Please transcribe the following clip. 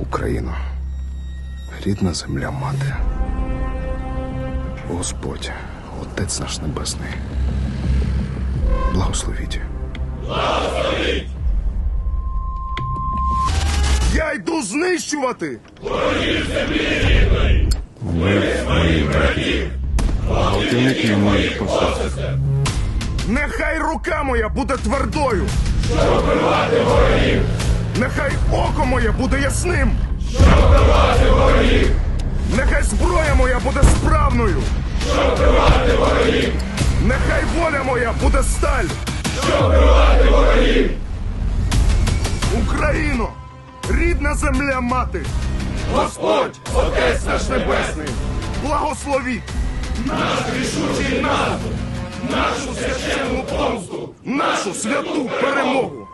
Україно, рідна земля мати. Господь, Отець наш Небесний. Благословіть. Благословіть! Я йду знищувати! Гвалтівників моїх посад. Нехай рука моя буде твердою. Щоб вбивати ворогів. Око моє буде ясним. Щоб вбивати ворогів. Нехай зброя моя буде справною. Щоб вбивати ворогів. Нехай воля моя буде сталь. Щоб вбивати ворогів. Україно, рідна земля мати. Господь, Отець наш Небесний, благословіть нашу святу перемогу!